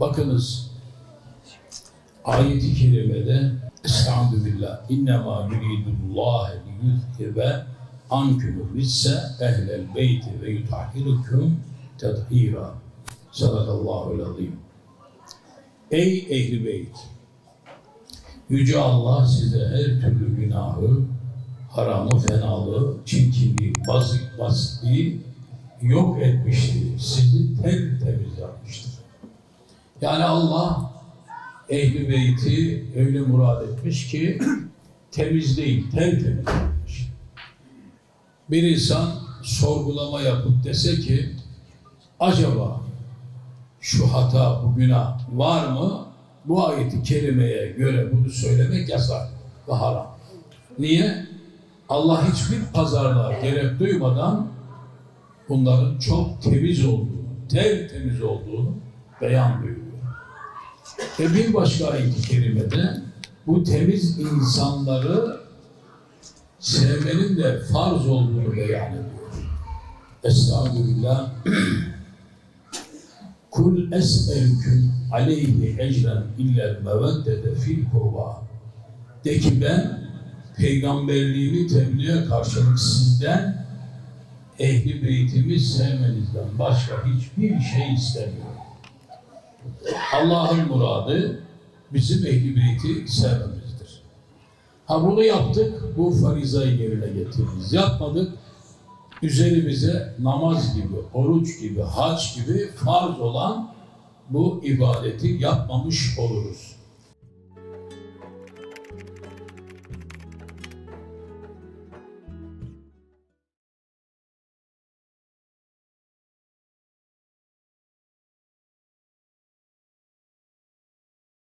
Bakınız ayet-i kerimede Estaizu billah innema yuridullah liyuzhibe anküm risse ehlel beyti ve yutahhirukum tedhira sadakallahu azim Ey ehli beyt Yüce Allah size her türlü günahı, haramı, fenalığı, çirkinliği, basit, basitliği yok etmiştir. Sizi tertemiz yapmıştır. Yani Allah ehli beyti öyle murad etmiş ki temiz değil, tertemiz yapmış. Bir insan sorgulama yapıp dese ki acaba şu hata, bu günah var mı? Bu ayeti kerimeye göre bunu söylemek yasak ve haram. Niye? Allah hiçbir pazarlığa gerek duymadan bunların çok temiz olduğunu, tertemiz olduğunu beyan buyuruyor. Ve bir başka ayet-i kerimede bu temiz insanları sevmenin de farz olduğunu beyan ediyor. Estağfirullah. Kul es'elküm aleyhi ecren illel meveddete fil kurba. De ki ben peygamberliğimi tebliğe karşılık sizden ehli beytimi sevmenizden başka hiçbir şey istemiyorum. Allah'ın muradı bizim ehli beyti sevmemizdir. Ha bunu yaptık, bu farizayı yerine getiririz. Yapmadık, üzerimize namaz gibi, oruç gibi, hac gibi farz olan bu ibadeti yapmamış oluruz.